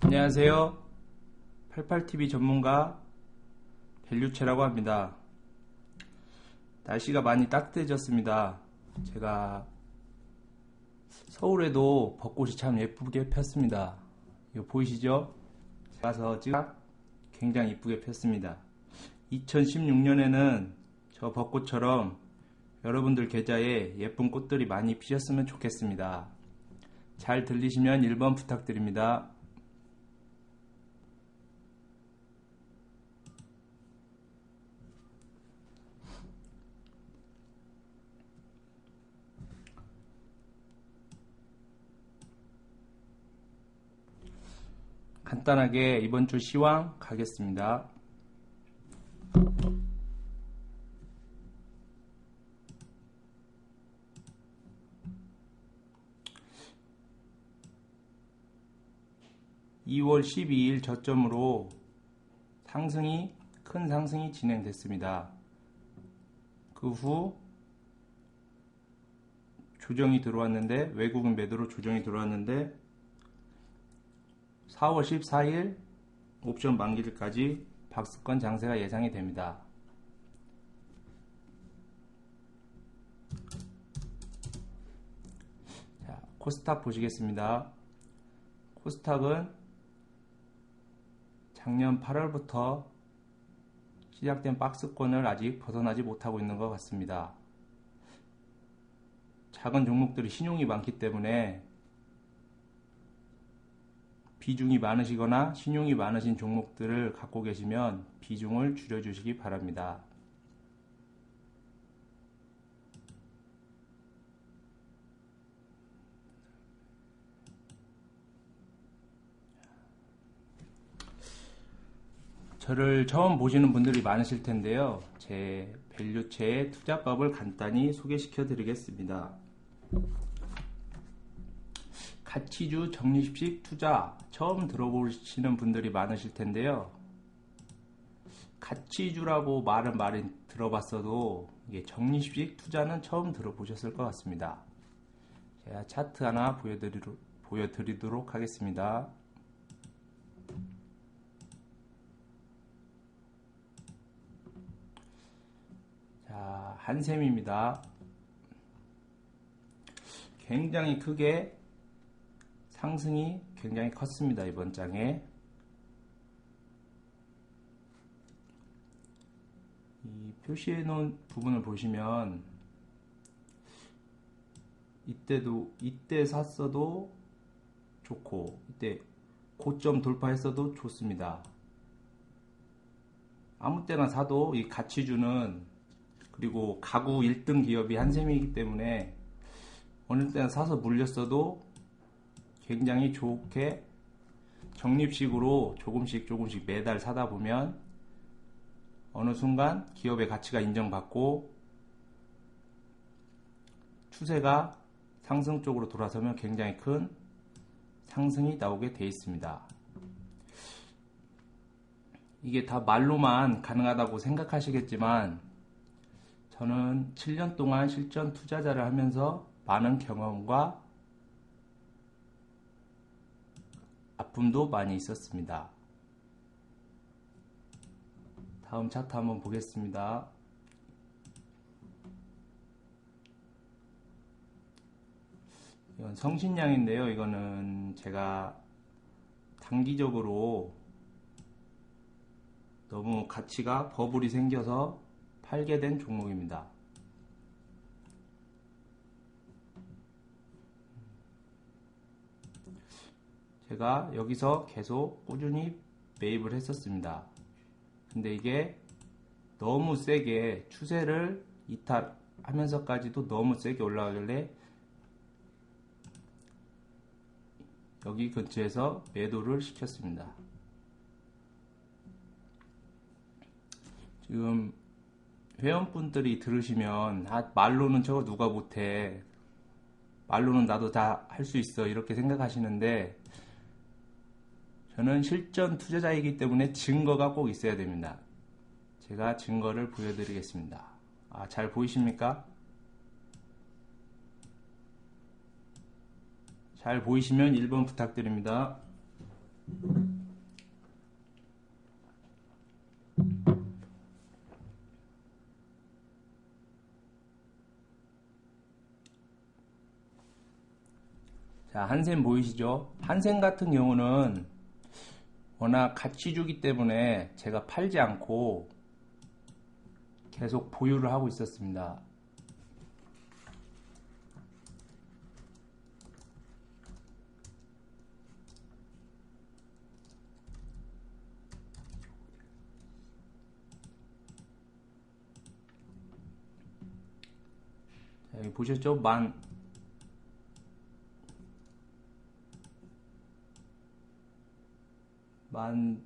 안녕하세요. 88TV 전문가 벨류체라고 합니다. 날씨가 많이 따뜻해졌습니다. 제가 서울에도 벚꽃이 참 예쁘게 폈습니다. 이거 보이시죠? 가서 찍어 굉장히 이쁘게 폈습니다. 2016년에는 저 벚꽃처럼 여러분들 계좌에 예쁜 꽃들이 많이 피셨으면 좋겠습니다. 잘 들리시면 1번 부탁드립니다. 간단하게 이번 주 시황 가겠습니다. (2월 12일) 저점으로 상승이 큰 상승이 진행됐습니다. 그 후 조정이 들어왔는데 외국인 매도로 조정이 들어왔는데 4월 14일 옵션 만기일까지 박스권 장세가 예상이 됩니다. 자, 코스닥 보시겠습니다. 코스닥은 작년 8월부터 시작된 박스권을 아직 벗어나지 못하고 있는 것 같습니다. 작은 종목들이 신용이 많기 때문에 비중이 많으시거나 신용이 많으신 종목들을 갖고 계시면 비중을 줄여주시기 바랍니다. 저를 처음 보시는 분들이 많으실 텐데요. 제 밸류체의 투자법을 간단히 소개시켜 드리겠습니다. 가치주 적립식 투자 처음 들어보시는 분들이 많으실 텐데요. 가치주라고 말은 말은 들어봤어도 이게 적립식 투자는 처음 들어보셨을 것 같습니다. 제가 차트 하나 보여드리로, 보여드리도록 하겠습니다. 자, 한샘입니다. 굉장히 크게 상승이 굉장히 컸습니다. 이번 장에 이 표시해 놓은 부분을 보시면 이때도 이때 샀어도 좋고 이때 고점 돌파했어도 좋습니다. 아무 때나 사도 이 가치주는 그리고 가구 1등 기업이 한샘이기 때문에 어느 때나 사서 물렸어도 굉장히 좋게 적립식으로 조금씩 조금씩 매달 사다 보면 어느 순간 기업의 가치가 인정받고 추세가 상승 쪽으로 돌아서면 굉장히 큰 상승이 나오게 되어 있습니다. 이게 다 말로만 가능하다고 생각하시겠지만 저는 7년 동안 실전 투자자를 하면서 많은 경험과 아픔도 많이 있었습니다. 다음 차트 한번 보겠습니다. 이건 성신량인데요. 이거는 제가 단기적으로 너무 가치가 버블이 생겨서 팔게 된 종목입니다. 제가 여기서 계속 꾸준히 매입을 했었습니다. 근데 이게 너무 세게 추세를 이탈하면서까지도 너무 세게 올라가길래 여기 근처에서 매도를 시켰습니다. 지금 회원분들이 들으시면 아, 말로는 저거 누가 못해 말로는 나도 다 할 수 있어 이렇게 생각하시는데 저는 실전 투자자이기 때문에 증거가 꼭 있어야 됩니다. 제가 증거를 보여드리겠습니다. 아, 잘 보이십니까? 잘 보이시면 1번 부탁드립니다. 자, 한센 보이시죠? 한센 같은 경우는 워낙 가치 주기 때문에 제가 팔지 않고 계속 보유를 하고 있었습니다. 보셨죠? 만, 만,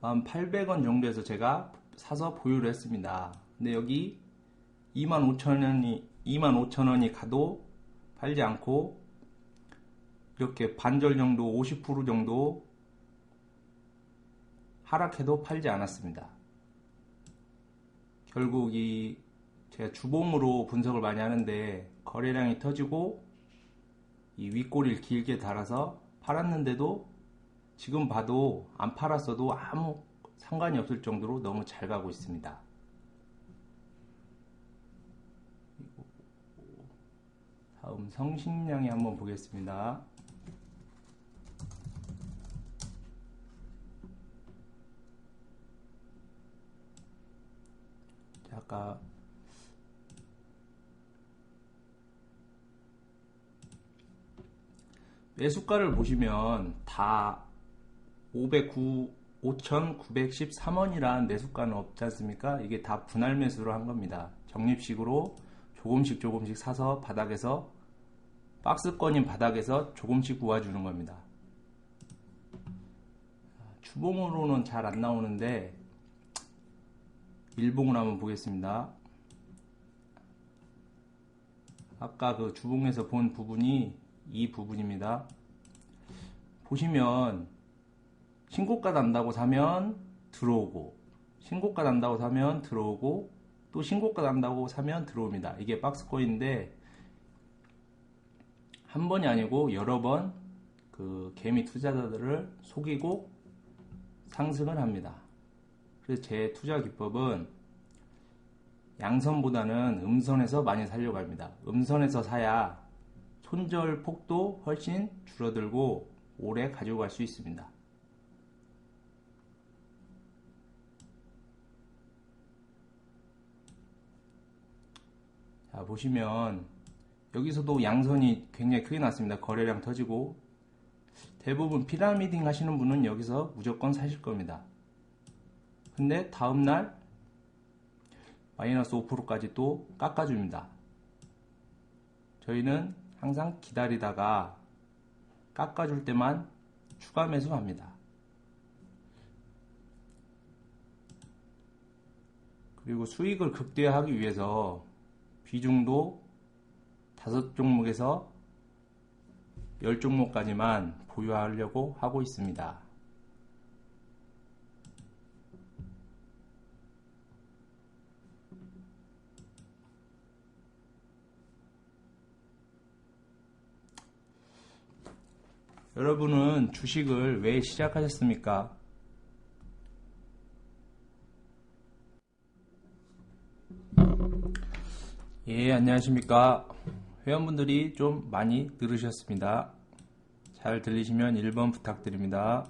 만 800원 정도에서 제가 사서 보유를 했습니다. 근데 여기 25,000원이, 25,000원이 가도 팔지 않고 이렇게 반절 정도, 50% 정도 하락해도 팔지 않았습니다. 결국 이 제가 주봉으로 분석을 많이 하는데 거래량이 터지고 이 윗꼬리를 길게 달아서 팔았는데도 지금 봐도 안 팔았어도 아무 상관이 없을 정도로 너무 잘 가고 있습니다. 다음 성신량이 한번 보겠습니다. 자, 아까 매수가를 보시면 다 509, 5,913원이란 매수가는 없지 않습니까? 이게 다 분할 매수로 한 겁니다. 적립식으로 조금씩 조금씩 사서 바닥에서 박스권인 바닥에서 조금씩 구워주는 겁니다. 주봉으로는 잘 안 나오는데 일봉을 한번 보겠습니다. 아까 그 주봉에서 본 부분이 이 부분입니다. 보시면 신고가 난다고 사면 들어오고 신고가 난다고 사면 들어오고 또 신고가 난다고 사면 들어옵니다. 이게 박스코인인데 한 번이 아니고 여러 번 그 개미 투자자들을 속이고 상승을 합니다. 그래서 제 투자 기법은 양선보다는 음선에서 많이 살려고 합니다. 음선에서 사야 손절 폭도 훨씬 줄어들고 오래 가지고 갈수 있습니다. 자, 보시면 여기서도 양선이 굉장히 크게 났습니다. 거래량 터지고 대부분 피라미딩 하시는 분은 여기서 무조건 사실 겁니다. 근데 다음날 마이너스 5%까지 또 깎아줍니다. 저희는 항상 기다리다가 깎아줄 때만 추가 매수합니다. 그리고 수익을 극대화하기 위해서 비중도 다섯 종목에서 열 종목까지만 보유하려고 하고 있습니다. 여러분은 주식을 왜 시작하셨습니까? 예, 안녕하십니까. 회원분들이 좀 많이 늘으셨습니다. 잘 들리시면 1번 부탁드립니다.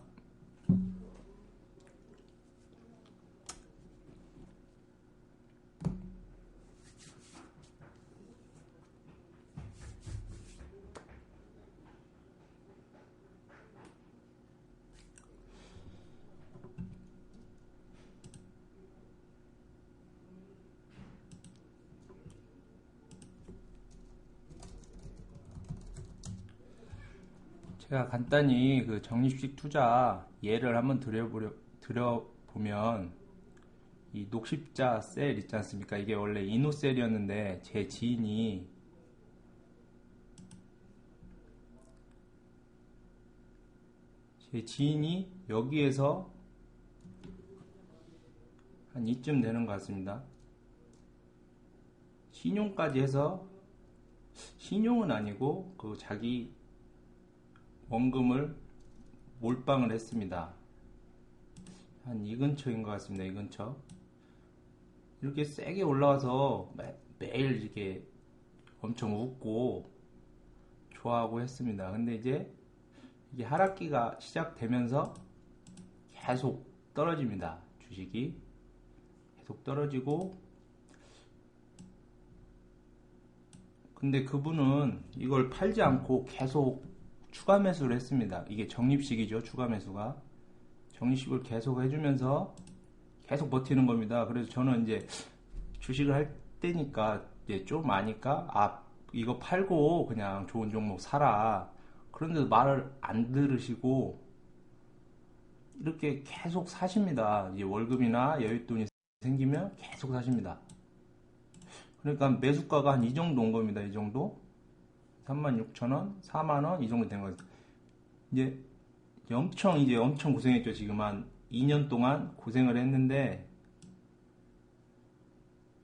제가 간단히 그 적립식 투자 예를 한번 드려보려, 드려보면 이 녹십자 셀 있지 않습니까? 이게 원래 이노셀이었는데 제 지인이 제 지인이 여기에서 한 이쯤 되는 것 같습니다. 신용까지 해서 신용은 아니고 그 자기 원금을 몰빵을 했습니다. 한 이 근처인 것 같습니다. 이 근처. 이렇게 세게 올라와서 매, 매일 이렇게 엄청 웃고 좋아하고 했습니다. 근데 이제 이게 하락기가 시작되면서 계속 떨어집니다. 주식이 계속 떨어지고 근데 그분은 이걸 팔지 않고 계속 추가 매수를 했습니다. 이게 적립식이죠. 추가 매수가 적립식을 계속 해주면서 계속 버티는 겁니다. 그래서 저는 이제 주식을 할 때니까 이제 좀 아니까 아 이거 팔고 그냥 좋은 종목 사라. 그런데 말을 안 들으시고 이렇게 계속 사십니다. 이제 월급이나 여윳돈이 생기면 계속 사십니다. 그러니까 매수가가 한 이 정도 온 겁니다. 이 정도. 36,000원, 4만원 이 정도 된 거예요. 이제 엄청 이제 엄청 고생했죠. 지금 한 2년 동안 고생을 했는데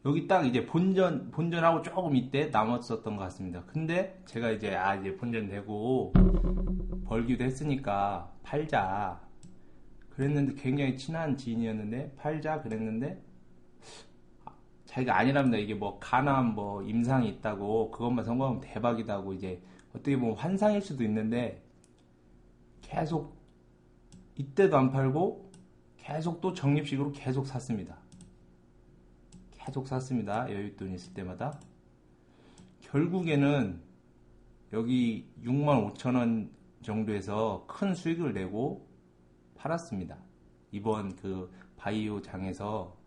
여기 딱 이제 본전 본전하고 조금 이때 남았었던 것 같습니다. 근데 제가 이제 아 이제 본전 되고 벌기도 했으니까 팔자 그랬는데 굉장히 친한 지인이었는데 팔자 그랬는데 자기가 아니랍니다. 이게 뭐 간암 뭐 임상이 있다고 그것만 성공하면 대박이다고 이제 어떻게 보면 환상일 수도 있는데 계속 이때도 안 팔고 계속 또 적립식으로 계속 샀습니다. 계속 샀습니다. 여윳돈 있을 때마다. 결국에는 여기 6만 5천 원 정도에서 큰 수익을 내고 팔았습니다. 이번 그 바이오 장에서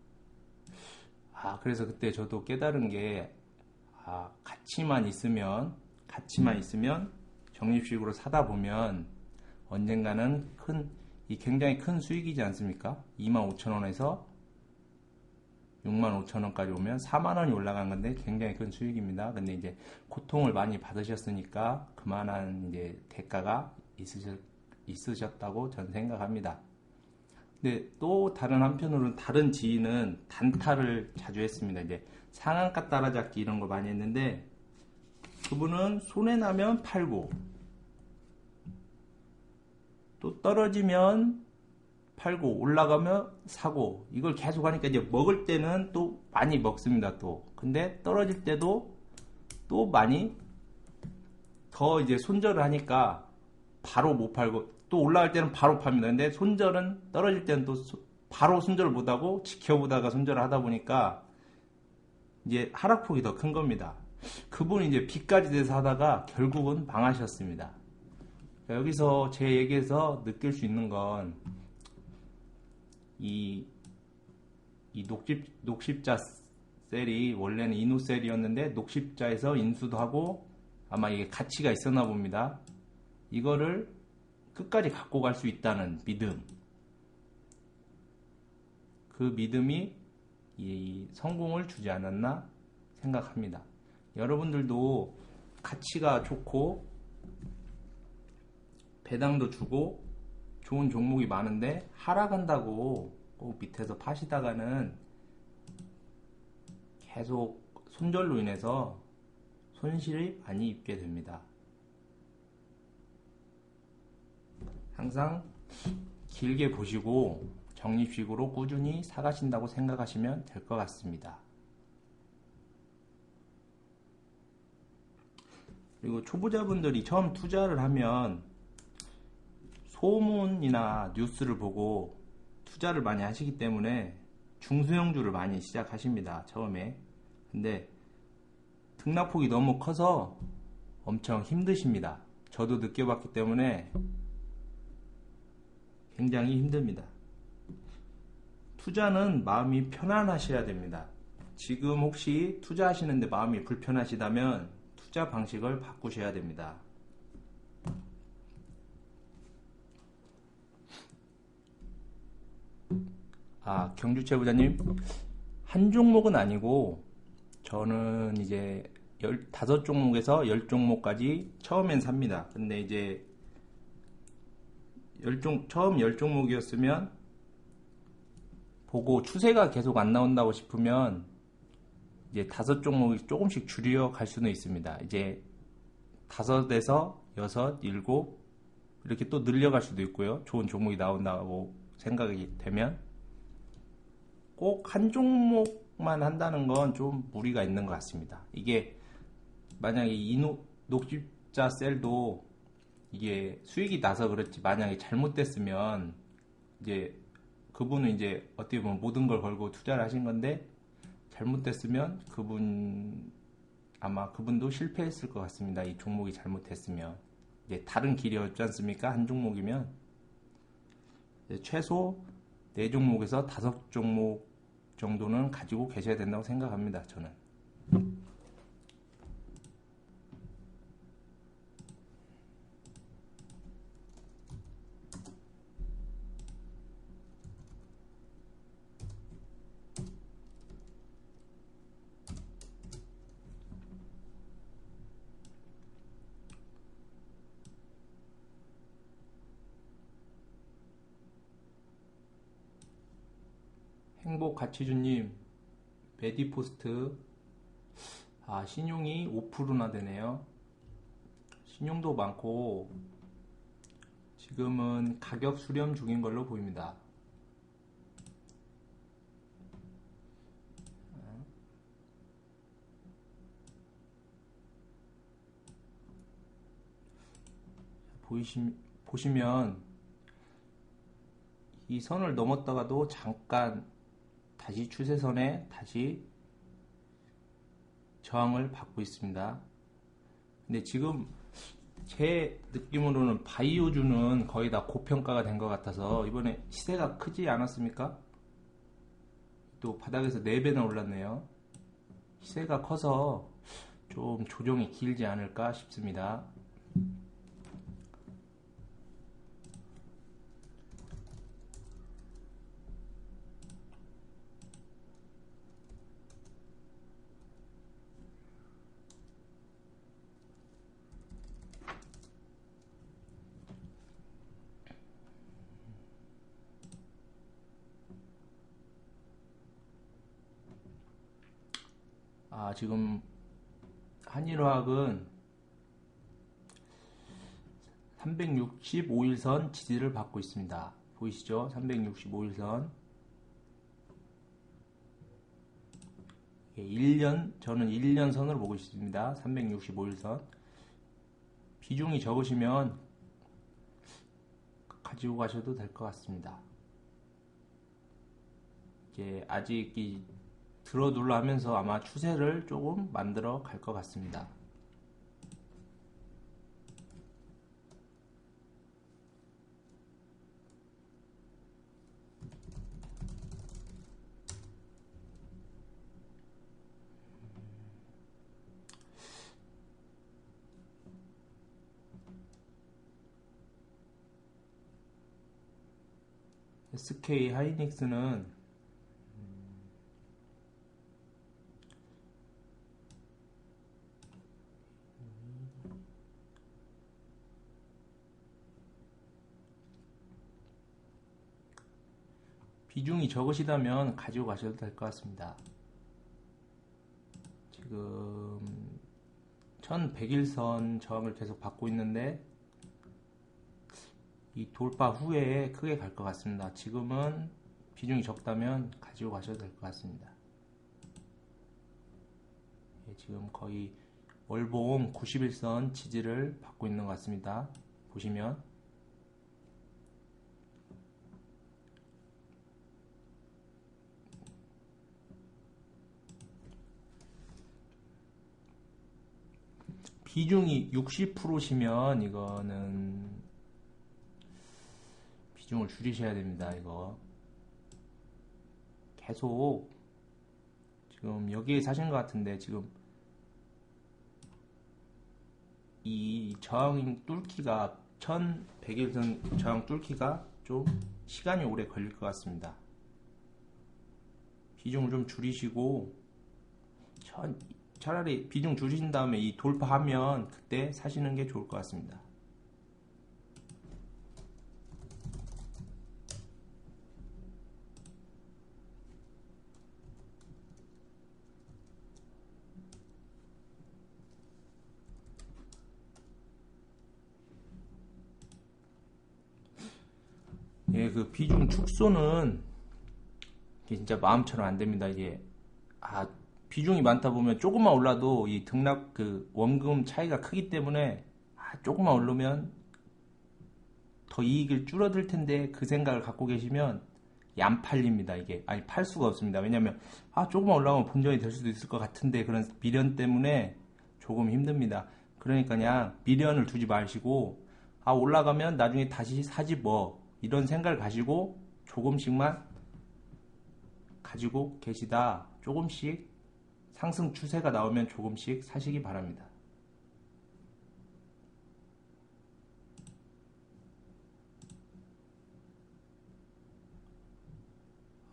아 그래서 그때 저도 깨달은 게 아, 가치만 있으면 가치만 있으면 적립식으로 사다 보면 언젠가는 큰 이 굉장히 큰 수익이지 않습니까? 2만 5천 원에서 6만 5천 원까지 오면 4만 원이 올라간 건데 굉장히 큰 수익입니다. 근데 이제 고통을 많이 받으셨으니까 그만한 이제 대가가 있으셨, 있으셨다고 저는 생각합니다. 근데 또 다른 한편으로는 다른 지인은 단타를 자주 했습니다. 이제 상한가 따라잡기 이런 거 많이 했는데 그분은 손해 나면 팔고 또 떨어지면 팔고 올라가면 사고 이걸 계속 하니까 이제 먹을 때는 또 많이 먹습니다 또 근데 떨어질 때도 또 많이 더 이제 손절을 하니까 바로 못 팔고 또 올라갈 때는 바로 팝니다. 근데 손절은 떨어질 때는 또 바로 손절을 못하고 지켜보다가 손절을 하다 보니까 이제 하락폭이 더 큰 겁니다. 그분이 이제 빚까지 대서 하다가 결국은 망하셨습니다. 여기서 제 얘기에서 느낄 수 있는 건 이, 이 녹십, 녹십자 셀이 원래는 인후셀이었는데 녹십자에서 인수도 하고 아마 이게 가치가 있었나 봅니다. 이거를 끝까지 갖고 갈 수 있다는 믿음. 그 믿음이 이 성공을 주지 않았나 생각합니다. 여러분들도 가치가 좋고 배당도 주고 좋은 종목이 많은데 하락한다고 꼭 밑에서 파시다가는 계속 손절로 인해서 손실이 많이 입게 됩니다. 항상 길게 보시고 적립식으로 꾸준히 사가신다고 생각하시면 될 것 같습니다. 그리고 초보자분들이 처음 투자를 하면 소문이나 뉴스를 보고 투자를 많이 하시기 때문에 중소형주를 많이 시작하십니다. 처음에. 근데 등락폭이 너무 커서 엄청 힘드십니다. 저도 느껴봤기 때문에 굉장히 힘듭니다. 투자는 마음이 편안하셔야 됩니다. 지금 혹시 투자하시는데 마음이 불편하시다면 투자 방식을 바꾸셔야 됩니다. 아, 경주채 부자님, 한 종목은 아니고, 저는 이제 15종목에서 10종목까지 처음엔 삽니다. 근데 이제 10종, 처음 10종목이었으면, 보고 추세가 계속 안 나온다고 싶으면, 이제 다섯 종목이 조금씩 줄여 갈 수는 있습니다. 이제 다섯에서 여섯, 이렇게 또 늘려갈 수도 있고요. 좋은 종목이 나온다고 생각이 되면 꼭 한 종목만 한다는 건 좀 무리가 있는 것 같습니다. 이게 만약에 이 녹집자 셀도 이게 수익이 나서 그렇지 만약에 잘못됐으면 이제 그분은 이제 어떻게 보면 모든 걸 걸고 투자를 하신 건데 잘못됐으면 그분 아마 그분도 실패했을 것 같습니다. 이 종목이 잘못했으면 이제 다른 길이었지 않습니까? 한 종목이면 최소 4종목에서 5종목 정도는 가지고 계셔야 된다고 생각합니다. 저는. 행복 가치주님, 베디포스트, 아, 신용이 5%나 되네요. 신용도 많고, 지금은 가격 수렴 중인 걸로 보입니다. 보이시, 보시면 이 선을 넘었다가도 잠깐 다시 추세선에 다시 저항을 받고 있습니다. 근데 지금 제 느낌으로는 바이오주는 거의 다 고평가가 된 것 같아서 이번에 시세가 크지 않았습니까? 또 바닥에서 4배나 올랐네요. 시세가 커서 좀 조정이 길지 않을까 싶습니다. 아, 지금 한일화학은 365일선 지지를 받고 있습니다. 보이시죠? 365일선 1년 저는 1년 선을 보고 있습니다. 365일선 비중이 적으시면 가지고 가셔도 될 것 같습니다. 이제 아직 이 들어 눌러 하면서 아마 추세를 조금 만들어 갈 것 같습니다. SK 하이닉스는 비중이 적으시다면 가지고 가셔도 될 것 같습니다. 지금 1100일선 저항을 계속 받고 있는데 이 돌파 후에 크게 갈 것 같습니다. 지금은 비중이 적다면 가지고 가셔도 될 것 같습니다. 예, 지금 거의 월봉 91선 지지를 받고 있는 것 같습니다. 보시면 비중이 60%시면 이거는 비중을 줄이셔야 됩니다. 이거 계속 지금 여기에 사신 것 같은데 지금 이 저항 뚫기가 1100일선 저항 뚫기가 좀 시간이 오래 걸릴 것 같습니다. 비중을 좀 줄이시고 차라리 비중 줄이신 다음에 이 돌파하면 그때 사시는 게 좋을 것 같습니다. 그 비중 축소는 진짜 마음처럼 안 됩니다. 이게 아 비중이 많다 보면 조금만 올라도 이 등락 그 원금 차이가 크기 때문에 아, 조금만 오르면 더 이익을 줄어들 텐데 그 생각을 갖고 계시면 안 팔립니다. 이게 아니 팔 수가 없습니다. 왜냐하면 아 조금만 올라가면 본전이 될 수도 있을 것 같은데 그런 미련 때문에 조금 힘듭니다. 그러니까 그냥 미련을 두지 마시고 아 올라가면 나중에 다시 사지 뭐 이런 생각을 가지고 조금씩만 가지고 계시다 조금씩 상승 추세가 나오면 조금씩 사시기 바랍니다.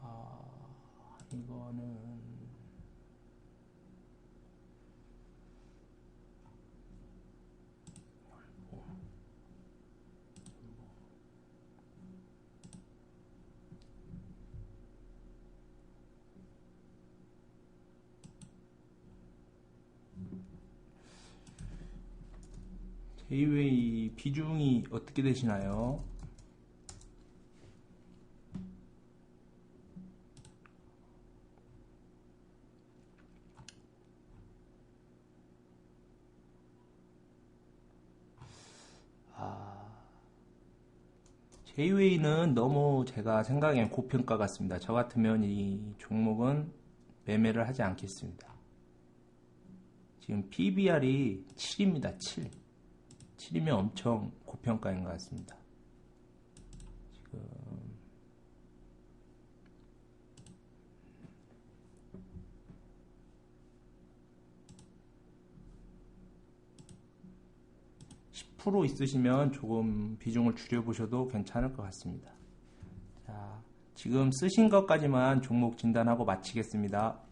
아, 이거는 제이웨이 비중이 어떻게 되시나요? 제이웨이는 너무 제가 생각엔 고평가 같습니다. 저 같으면 이 종목은 매매를 하지 않겠습니다. 지금 PBR이 7입니다. 7. 7이면 엄청 고평가인 것 같습니다. 지금 10% 있으시면 조금 비중을 줄여보셔도 괜찮을 것 같습니다. 자, 지금 쓰신 것까지만 종목 진단하고 마치겠습니다.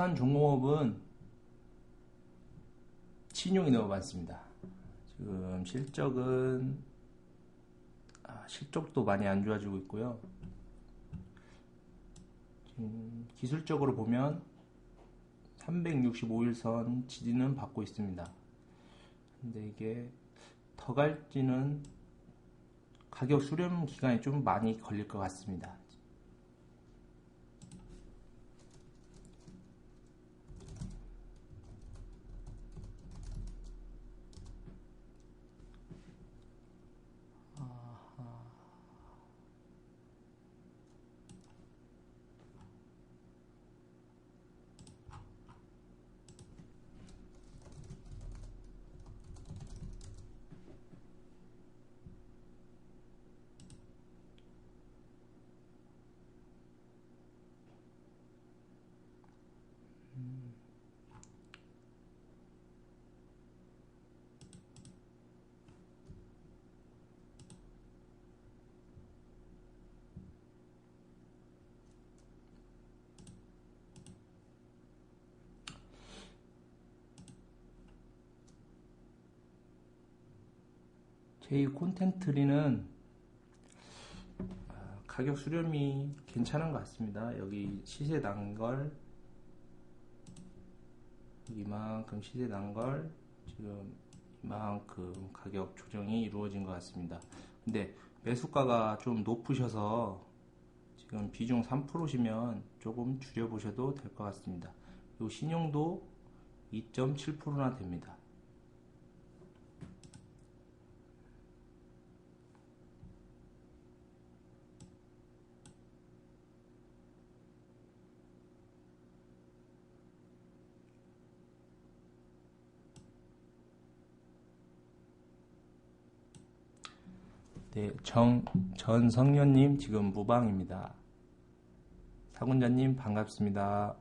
수산 종공업은 신용이 너무 많습니다. 지금 실적은 아, 실적도 많이 안 좋아지고 있고요. 지금 기술적으로 보면 365일선 지지는 받고 있습니다. 근데 이게 더 갈지는 가격 수렴 기간이 좀 많이 걸릴 것 같습니다. 제이 콘텐트리는 아, 가격 수렴이 괜찮은 것 같습니다. 여기 시세 난걸 이만큼 시세 난걸 지금 이만큼 가격 조정이 이루어진 것 같습니다. 근데 매수가가 좀 높으셔서 지금 비중 3%시면 조금 줄여보셔도 될 것 같습니다. 그리고 신용도 2.7%나 됩니다. 네, 정, 전 성년님 지금 무방입니다. 사군자님 반갑습니다.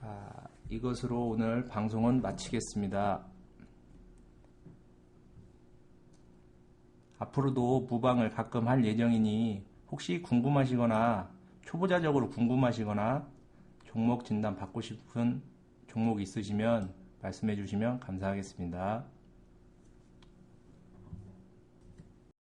아, 이것으로 오늘 방송은 마치겠습니다. 앞으로도 무방을 가끔 할 예정이니 혹시 궁금하시거나 초보자적으로 궁금하시거나 종목 진단 받고 싶은 종목 있으시면 말씀해 주시면 감사하겠습니다.